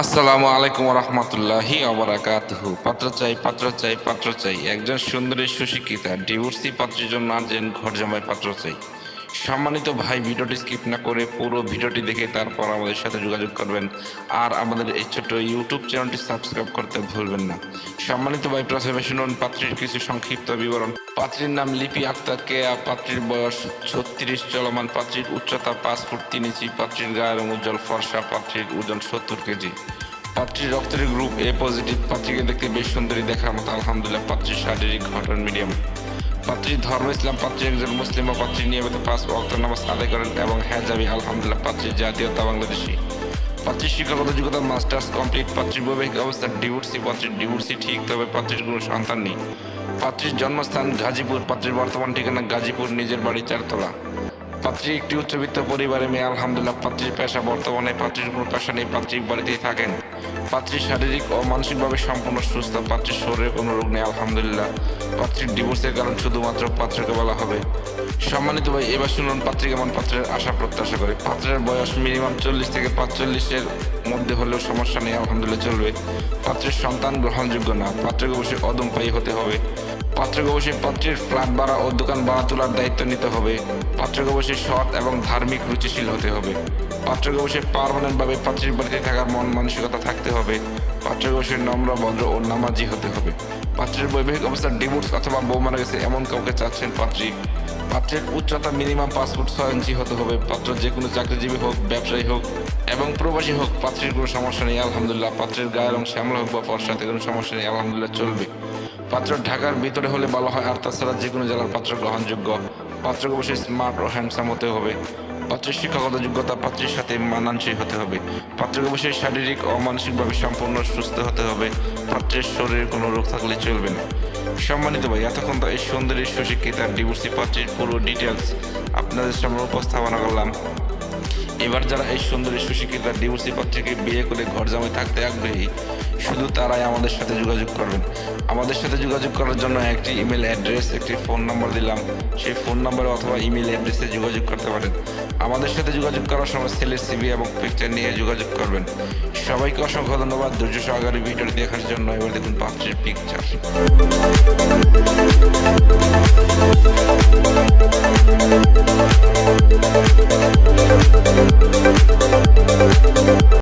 আসসালামু আলাইকুম রহমতুল্লাহি আবরাকাতহু পাত্র চাই পাত্র চাই পাত্র চাই। একজন সুন্দরী সুশিক্ষিতা, ডিভোর্সি পাত্রের জন্য আর্জেন্ট ঘর জমায় পাত্র চাই। সম্মানিত ভাই, ভিডিওটি স্কিপ না করে পুরো ভিডিওটি দেখে তারপর আমাদের সাথে যোগাযোগ করবেন। আর আমাদের এই ছোট্ট ইউটিউব চ্যানেলটি সাবস্ক্রাইব করতে ভুলবেন না। সম্মানিত ভাই, প্রথমে শুনুন পাত্রীর কিছু সংক্ষিপ্ত বিবরণ। পাত্রীর নাম লিপি আক্তার কেয়া পাত্রীর বয়স ছত্রিশ, চলমান পাত্রীর উচ্চতা পাঁচ ফুট তিন ইঞ্চি, পাত্রীর গায়ের উজ্জ্বল ফর্সা, পাত্রীর ওজন সত্তর কেজি। পাত্রীর রক্তের গ্রুপ এ পজিটিভ পাত্রীকে দেখতে বেশ সুন্দরী দেখার মতো, আলহামদুলিল্লাহ, পাত্রীর শারীরিক ঘটন মিডিয়াম পাত্রীর ধর্ম, ইসলাম পাত্রী, একজন মুসলিম ও পাত্রী নিয়মিত পাঁচ অক্ত নামাজ আদায় করেন এবং হ্যাঁ যাবি আলহামদুলিল্লাহ পাত্রীর জাতীয়তা বাংলাদেশি পাত্রীর শিক্ষাগত যোগ্যতা, মাস্টার্স কমপ্লিট পাত্রীর বৈবাহিক অবস্থা, ডিভোর্সি পাত্রীর ডিভোর্সি ঠিক, তবে পাত্রীর কোনো সন্তান নেই। পাত্রীর জন্মস্থান গাজীপুর, পাত্রীর বর্তমান ঠিকানা গাজীপুর, নিজের বাড়ি চারতলা। পাত্রী একটি উচ্চবিত্ত পরিবারে মেয়ে, আলহামদুলিল্লাহ, পাত্রীর পেশা বর্তমানে পাত্রীর কোনো পেশা নেই, পাত্রী বাড়িতেই থাকেন। পাত্রী শারীরিক ও মানসিকভাবে সম্পূর্ণ সুস্থ, পাত্রীর শরীরে কোনো রোগ নেই, আলহামদুলিল্লাহ। পাত্রীর ডিভোর্সের কারণ শুধুমাত্র পাত্রকে বলা হবে। সম্মানিত ভাই, এবার শুনুন পাত্রী কেমন পাত্রের আশা, প্রত্যাশা করে। পাত্রের বয়স মিনিমাম চল্লিশ থেকে পাঁচচল্লিশের মধ্যে হলেও সমস্যা নেই, আলহামদুলিল্লাহ চলবে। পাত্রের সন্তান গ্রহণযোগ্য না, পাত্রকে অবশ্যই অদম্পায়ী হতে হবে। পাত্রকে অবশ্যই পাত্রের ফ্ল্যাট ভাড়া ও দোকান ভাড়া তোলার দায়িত্ব নিতে হবে। পাত্রকে অবশ্যই সৎ এবং ধার্মিক রুচিশীল হতে হবে। পাত্রকে অবশ্যই পারমানেন্টভাবে পাত্রীর বাড়িতে থাকার মন মানসিকতা থাকতে হবে। পাত্রকে অবশ্যই নম্র, ভদ্র ও নামাজি হতে হবে। পাত্রের বৈবাহিক অবস্থার ডিভোর্স অথবা বউ মারা গেছে এমন কাউকে চাচ্ছেন পাত্রী। পাত্রের উচ্চতা মিনিমাম পাঁচ ফুট ছয় ইঞ্চি হতে হবে। পাত্র যে কোনো চাকরিজীবী হোক, ব্যবসায়ী হোক এবং প্রবাসী হোক, পাত্রের কোনো সমস্যা নেই, আলহামদুলিল্লাহ। পাত্রের গায়ের রং শ্যামলা হোক বা ফর্সাতে কোনো সমস্যা নেই, আলহামদুলিল্লাহ চলবে। পাত্র ঢাকার ভিতরে হলে ভালো হয়, আর তাছাড়া যে কোনো জেলার পাত্র গ্রহণযোগ্য। পাত্রকে অবশ্যই স্মার্ট ও হ্যান্ডসাম হতে হবে। পাত্রের শিক্ষাগত যোগ্যতা পাত্রের সাথে মানানসই হতে হবে। পাত্রকে অবশ্যই শারীরিক ও মানসিকভাবে সম্পূর্ণ সুস্থ হতে হবে। পাত্রের শরীরে কোনো রোগ থাকলে চলবে না। সম্মানিত ভাই, এতক্ষণ তো এই সুন্দরী সুশিক্ষিতার ডিভোর্সি পাত্রের পুরো ডিটেলস আপনাদের সামনে উপস্থাপনা করলাম। এবার যারা এই সুন্দরী সুশিক্ষিতা ডিভোর্সি পাত্রীকে বিয়ে করে ঘর জামাই থাকতে আগ্রহী, শুধু তারাই আমাদের সাথে যোগাযোগ করবেন। আমাদের সাথে যোগাযোগ করার জন্য একটি ইমেল অ্যাড্রেস একটি ফোন নাম্বার দিলাম। সেই ফোন নাম্বারে অথবা ইমেল অ্যাড্রেসে যোগাযোগ করতে পারেন। আমাদের সাথে যোগাযোগ করার সময় ছেলের সিবি এবং পিকচার নিয়ে যোগাযোগ করবেন। সবাইকে অসংখ্য ধন্যবাদ ধৈর্য সহকারে ভিডিওটি দেখার জন্য। এবার দেখুন পাত্রের পিকচার